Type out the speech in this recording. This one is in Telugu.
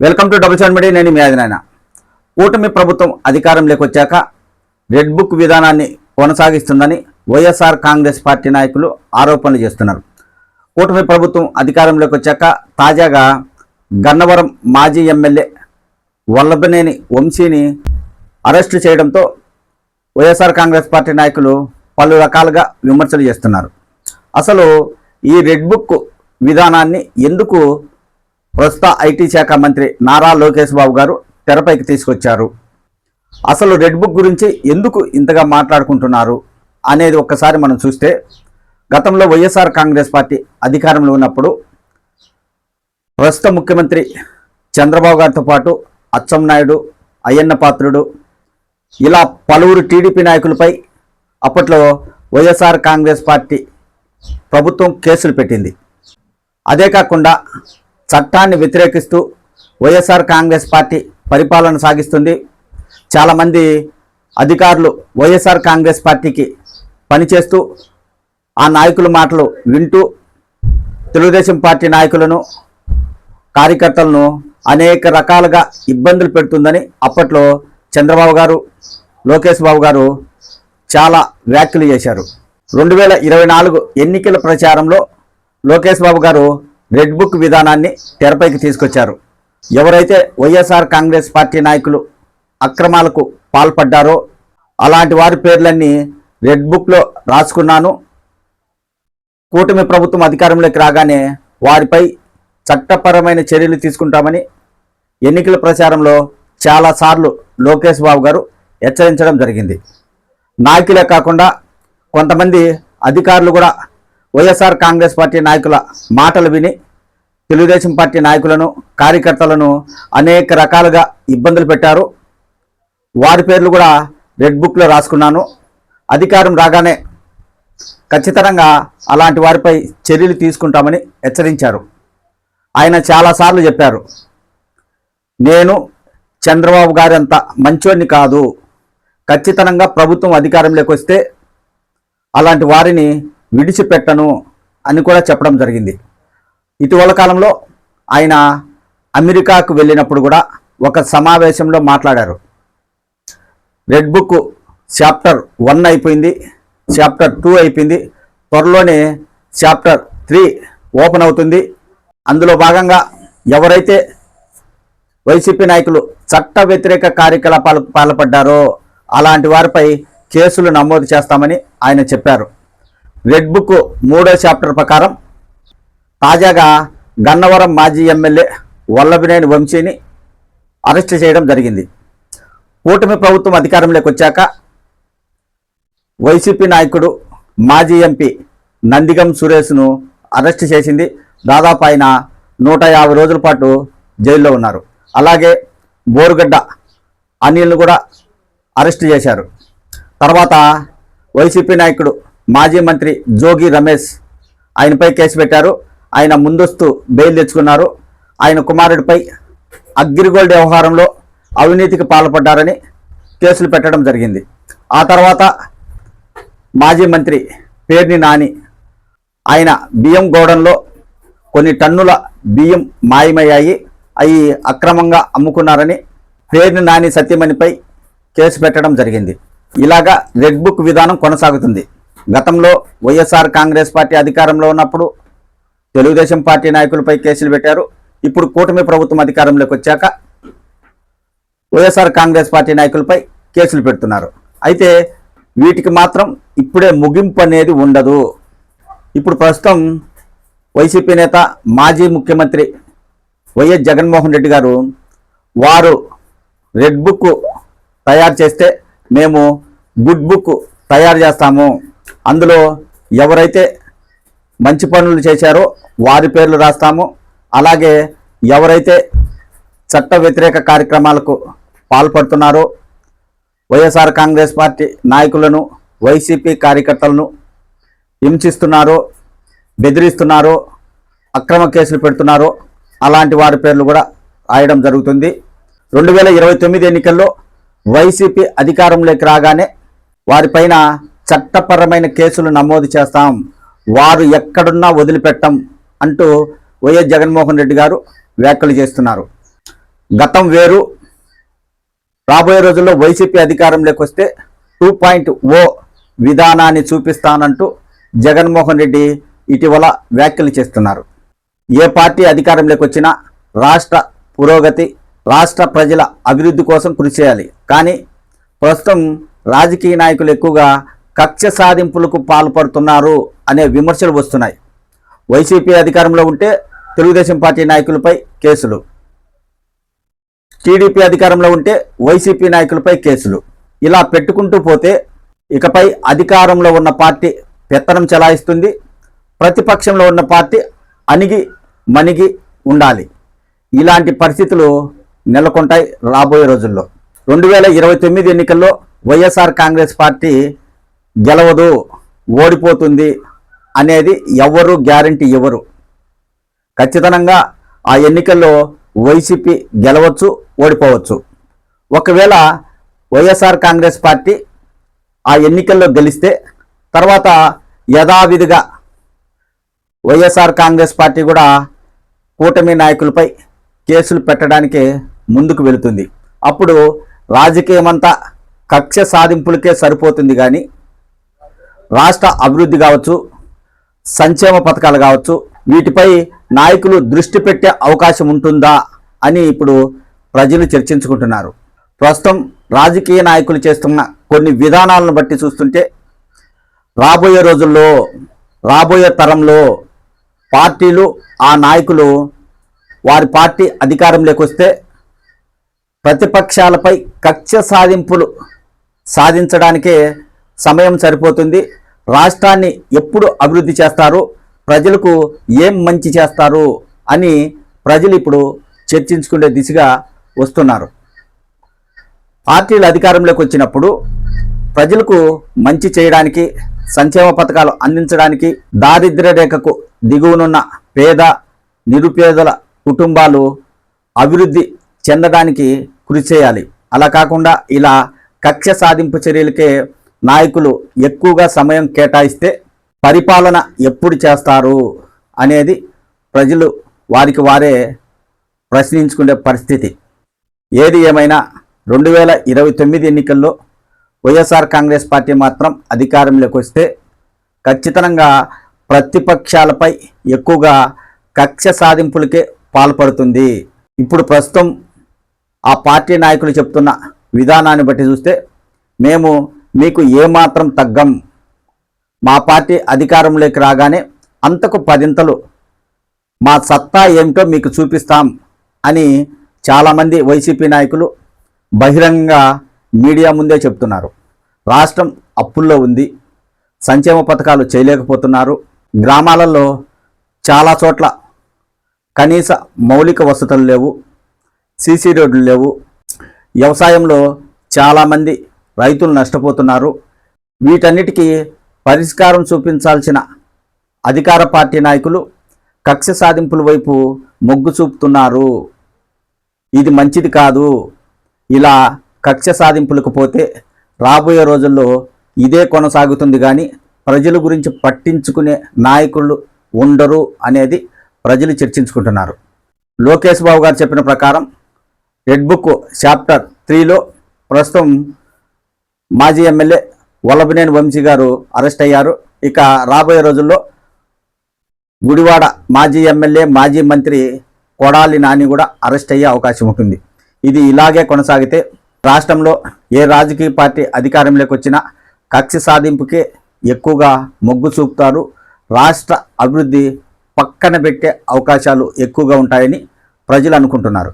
Welcome to double seven media నేను మీ అధినాయన కూటమి ప్రభుత్వం అధికారంలోకి వచ్చాక రెడ్ బుక్ విధానాన్ని కొనసాగిస్తుందని వైఎస్ఆర్ కాంగ్రెస్ పార్టీ నాయకులు ఆరోపణలు చేస్తున్నారు. కూటమి ప్రభుత్వం అధికారంలోకి వచ్చాక తాజాగా గన్నవరం మాజీ ఎమ్మెల్యే వల్లభనేని వంశీని అరెస్టు చేయడంతో వైఎస్ఆర్ కాంగ్రెస్ పార్టీ నాయకులు పలు రకాలుగా విమర్శలు చేస్తున్నారు. అసలు ఈ రెడ్ బుక్ విధానాన్ని ఎందుకు ప్రస్తుత ఐటీ శాఖ మంత్రి నారా లోకేష్ బాబు గారు తెరపైకి తీసుకొచ్చారు. అసలు రెడ్ బుక్ గురించి ఎందుకు ఇంతగా మాట్లాడుకుంటున్నారు అనేది ఒక్కసారి మనం చూస్తే గతంలో వైఎస్ఆర్ కాంగ్రెస్ పార్టీ అధికారంలో ఉన్నప్పుడు ప్రస్తుత ముఖ్యమంత్రి చంద్రబాబు గారితో పాటు అచ్చెంనాయుడు అయ్యన్న పాత్రుడు ఇలా పలువురు టీడీపీ నాయకులపై అప్పట్లో వైఎస్ఆర్ కాంగ్రెస్ పార్టీ ప్రభుత్వం కేసులు పెట్టింది. అదే కాకుండా చట్టాన్ని వ్యతిరేకిస్తూ వైఎస్ఆర్ కాంగ్రెస్ పార్టీ పరిపాలన సాగిస్తుంది. చాలామంది అధికారులు వైఎస్ఆర్ కాంగ్రెస్ పార్టీకి పనిచేస్తూ ఆ నాయకుల మాటలు వింటూ తెలుగుదేశం పార్టీ నాయకులను కార్యకర్తలను అనేక రకాలుగా ఇబ్బందులు పెడుతుందని అప్పట్లో చంద్రబాబు గారు లోకేష్ బాబు గారు చాలా వ్యాఖ్యలు చేశారు. రెండు వేల ఇరవై నాలుగు ఎన్నికల ప్రచారంలో లోకేష్ బాబు గారు రెడ్ బుక్ విధానాన్ని తెరపైకి తీసుకొచ్చారు. ఎవరైతే వైఎస్ఆర్ కాంగ్రెస్ పార్టీ నాయకులు అక్రమాలకు పాల్పడ్డారో అలాంటి వారి పేర్లన్నీ రెడ్ బుక్లో రాసుకున్నాను. కూటమి ప్రభుత్వం అధికారంలోకి రాగానే వారిపై చట్టపరమైన చర్యలు తీసుకుంటామని ఎన్నికల ప్రచారంలో చాలాసార్లు లోకేష్ బాబు గారు హెచ్చరించడం జరిగింది. నాయకులే కాకుండా కొంతమంది అధికారులు కూడా వైఎస్ఆర్ కాంగ్రెస్ పార్టీ నాయకుల మాటలు విని తెలుగుదేశం పార్టీ నాయకులను కార్యకర్తలను అనేక రకాలుగా ఇబ్బందులు పెట్టారు. వారి పేర్లు కూడా రెడ్ బుక్లో రాసుకున్నాను. అధికారం రాగానే ఖచ్చితంగా అలాంటి వారిపై చర్యలు తీసుకుంటామని హెచ్చరించారు. ఆయన చాలాసార్లు చెప్పారు నేను చంద్రబాబు గారి అంత మంచోడిని కాదు. ఖచ్చితంగా ప్రభుత్వం అధికారంలోకి వస్తే అలాంటి వారిని విడిచిపెట్టను అని కూడా చెప్పడం జరిగింది. ఇటీవల కాలంలో ఆయన అమెరికాకు వెళ్ళినప్పుడు కూడా ఒక సమావేశంలో మాట్లాడారు. రెడ్ బుక్ చాప్టర్ వన్ అయిపోయింది చాప్టర్ టూ అయిపోయింది. త్వరలోనే చాప్టర్ త్రీ ఓపెన్ అవుతుంది. అందులో భాగంగా ఎవరైతే వైసీపీ నాయకులు చట్ట వ్యతిరేక కార్యకలాపాలు పాల్పడ్డారో అలాంటి వారిపై కేసులు నమోదు చేస్తామని ఆయన చెప్పారు. రెడ్ బుక్ మూడో చాప్టర్ ప్రకారం తాజాగా గన్నవరం మాజీ ఎమ్మెల్యే వల్లభినేని వంశీని అరెస్ట్ చేయడం జరిగింది. కూటమి ప్రభుత్వం అధికారంలోకి వచ్చాక వైసీపీ నాయకుడు మాజీ ఎంపీ నందిగం సురేష్ను అరెస్ట్ చేసింది. దాదాపు ఆయన నూట యాభై రోజుల పాటు జైల్లో ఉన్నారు. అలాగే బోరుగడ్డ అనిల్ను కూడా అరెస్ట్ చేశారు. తర్వాత వైసీపీ నాయకుడు మాజీ మంత్రి జోగి రమేష్ ఆయనపై కేసు పెట్టారు. ఆయన ముందస్తు బెయిల్ తెచ్చుకున్నారు. ఆయన కుమారుడిపై అగ్రిగోల్డ్ వ్యవహారంలో అవినీతికి పాల్పడ్డారని కేసులు పెట్టడం జరిగింది. ఆ తర్వాత మాజీ మంత్రి పేర్ని నాని ఆయన బియ్యం గోడంలో కొన్ని టన్నుల బియ్యం మాయమయ్యాయి. అవి అక్రమంగా అమ్ముకున్నారని పేర్ని నాని సత్యమణిపై కేసు పెట్టడం జరిగింది. ఇలాగా రెడ్ బుక్ విధానం కొనసాగుతుంది. గతంలో వైఎస్ఆర్ కాంగ్రెస్ పార్టీ అధికారంలో ఉన్నప్పుడు తెలుగుదేశం పార్టీ నాయకులపై కేసులు పెట్టారు. ఇప్పుడు కూటమి ప్రభుత్వం అధికారంలోకి వచ్చాక వైఎస్ఆర్ కాంగ్రెస్ పార్టీ నాయకులపై కేసులు పెడుతున్నారు. అయితే వీటికి మాత్రం ఇప్పుడే ముగింపు అనేది ఉండదు. ఇప్పుడు ప్రస్తుతం వైసీపీ నేత మాజీ ముఖ్యమంత్రి వైఎస్ జగన్మోహన్ రెడ్డి గారు వారు రెడ్ బుక్ తయారు చేస్తే మేము గుడ్ బుక్ తయారు చేస్తాము. అందులో ఎవరైతే మంచి పనులు చేశారో వారి పేర్లు రాస్తాము. అలాగే ఎవరైతే చట్ట వ్యతిరేక కార్యక్రమాలకు పాల్పడుతున్నారో వైఎస్ఆర్ కాంగ్రెస్ పార్టీ నాయకులను వైసీపీ కార్యకర్తలను హింసిస్తున్నారో బెదిరిస్తున్నారో అక్రమ కేసులు పెడుతున్నారో అలాంటి వారి పేర్లు కూడా రాయడం జరుగుతుంది. రెండు వేల ఇరవై తొమ్మిది ఎన్నికల్లో వైసీపీ అధికారంలోకి రాగానే వారిపైన చట్టపరమైన కేసులు నమోదు చేస్తాం. వారు ఎక్కడున్నా వదిలిపెట్టం అంటూ వైఎస్ జగన్మోహన్ రెడ్డి గారు వ్యాఖ్యలు చేస్తున్నారు. గతం వేరు. రాబోయే రోజుల్లో వైసీపీ అధికారంలోకి వస్తే టూ పాయింట్ ఓ విధానాన్ని చూపిస్తానంటూ జగన్మోహన్ రెడ్డి ఇటీవల వ్యాఖ్యలు చేస్తున్నారు. ఏ పార్టీ అధికారంలోకి వచ్చినా రాష్ట్ర పురోగతి రాష్ట్ర ప్రజల అభివృద్ధి కోసం కృషి చేయాలి. కానీ ప్రస్తుతం రాజకీయ నాయకులు ఎక్కువగా కక్ష సాధింపులకు పాల్పడుతున్నారు అనే విమర్శలు వస్తున్నాయి. వైసీపీ అధికారంలో ఉంటే తెలుగుదేశం పార్టీ నాయకులపై కేసులు. టీడీపీ అధికారంలో ఉంటే వైసీపీ నాయకులపై కేసులు. ఇలా పెట్టుకుంటూ పోతే ఇకపై అధికారంలో ఉన్న పార్టీ పెత్తనం చెలాయిస్తుంది. ప్రతిపక్షంలో ఉన్న పార్టీ అణిగి మణిగి ఉండాలి. ఇలాంటి పరిస్థితులు నెలకొంటాయి రాబోయే రోజుల్లో. రెండు వేల ఇరవై తొమ్మిది ఎన్నికల్లో వైఎస్ఆర్ కాంగ్రెస్ పార్టీ గెలవదు ఓడిపోతుంది అనేది ఎవరు గ్యారంటీ ఇవ్వరు. ఖచ్చితంగా ఆ ఎన్నికల్లో వైసీపీ గెలవచ్చు ఓడిపోవచ్చు. ఒకవేళ వైఎస్ఆర్ కాంగ్రెస్ పార్టీ ఆ ఎన్నికల్లో గెలిస్తే తర్వాత యథావిధిగా వైఎస్ఆర్ కాంగ్రెస్ పార్టీ కూడా కూటమి నాయకులపై కేసులు పెట్టడానికి ముందుకు వెళుతుంది. అప్పుడు రాజకీయమంతా కక్ష సాధింపులకే సరిపోతుంది కానీ రాష్ట్ర అభివృద్ధి కావచ్చు సంక్షేమ పథకాలు కావచ్చు వీటిపై నాయకులు దృష్టి పెట్టే అవకాశం ఉంటుందా అని ఇప్పుడు ప్రజలు చర్చించుకుంటున్నారు. ప్రస్తుతం రాజకీయ నాయకులు చేస్తున్న కొన్ని విధానాలను బట్టి చూస్తుంటే రాబోయే రోజుల్లో రాబోయే తరంలో పార్టీలు ఆ నాయకులు వారి పార్టీ అధికారంలోకి వస్తే ప్రతిపక్షాలపై కక్ష సాధింపులు సాధించడానికే సమయం సరిపోతుంది. రాష్ట్రాన్ని ఎప్పుడు అభివృద్ధి చేస్తారు? ప్రజలకు ఏం మంచి చేస్తారు? అని ప్రజలు ఇప్పుడు చర్చించుకునే దిశగా వస్తున్నారు. పార్టీలు అధికారంలోకి వచ్చినప్పుడు ప్రజలకు మంచి చేయడానికి సంక్షేమ పథకాలు అందించడానికి దారిద్ర్య రేఖకు దిగువనున్న పేద నిరుపేదల కుటుంబాలు అభివృద్ధి చెందడానికి కృషి చేయాలి. అలా కాకుండా ఇలా కక్ష సాధింపు చర్యలకే నాయకులు ఎక్కువగా సమయం కేటాయిస్తే పరిపాలన ఎప్పుడు చేస్తారు అనేది ప్రజలు వారికి వారే ప్రశ్నించుకునే పరిస్థితి. ఏది ఏమైనా రెండు వేల ఇరవై తొమ్మిది ఎన్నికల్లో వైఎస్ఆర్ కాంగ్రెస్ పార్టీ మాత్రం అధికారంలోకి వస్తే ఖచ్చితంగా ప్రతిపక్షాలపై ఎక్కువగా కక్ష సాధింపులకే పాల్పడుతుంది. ఇప్పుడు ప్రస్తుతం ఆ పార్టీ నాయకులు చెప్తున్న విధానాన్ని బట్టి చూస్తే మేము మీకు ఏమాత్రం తగ్గం. మా పార్టీ అధికారంలోకి రాగానే అంతకు పదింతలు మా సత్తా ఏమిటో మీకు చూపిస్తాం అని చాలామంది వైసీపీ నాయకులు బహిరంగంగా మీడియా ముందే చెప్తున్నారు రాష్ట్రం అప్పుల్లో ఉంది. సంక్షేమ పథకాలు చేయలేకపోతున్నారు. గ్రామాలలో చాలా చోట్ల కనీస మౌలిక వసతులు లేవు. సీసీ రోడ్లు లేవు. వ్యవసాయంలో చాలామంది రైతులు నష్టపోతున్నారు. వీటన్నిటికీ పరిష్కారం చూపించాల్సిన అధికార పార్టీ నాయకులు కక్ష సాధింపుల వైపు మొగ్గు చూపుతున్నారు. ఇది మంచిది కాదు. ఇలా కక్ష సాధింపులకు పోతే రాబోయే రోజుల్లో ఇదే కొనసాగుతుంది కానీ ప్రజల గురించి పట్టించుకునే నాయకులు ఉండరు అనేది ప్రజలు చర్చించుకుంటున్నారు. లోకేష్ బాబు గారు చెప్పిన ప్రకారం రెడ్ బుక్ చాప్టర్ త్రీలో ప్రస్తుతం మాజీ ఎమ్మెల్యే వల్లభనేని వంశీ గారు అరెస్ట్ అయ్యారు. ఇక రాబోయే రోజుల్లో గుడివాడ మాజీ ఎమ్మెల్యే మాజీ మంత్రి కొడాలి నాని కూడా అరెస్ట్ అయ్యే అవకాశం ఉంటుంది. ఇది ఇలాగే కొనసాగితే రాష్ట్రంలో ఏ రాజకీయ పార్టీ అధికారంలోకి వచ్చినా కక్ష సాధింపుకే ఎక్కువగా మొగ్గు చూపుతారు. రాష్ట్ర అభివృద్ధి పక్కన పెట్టే అవకాశాలు ఎక్కువగా ఉంటాయని ప్రజలు అనుకుంటున్నారు.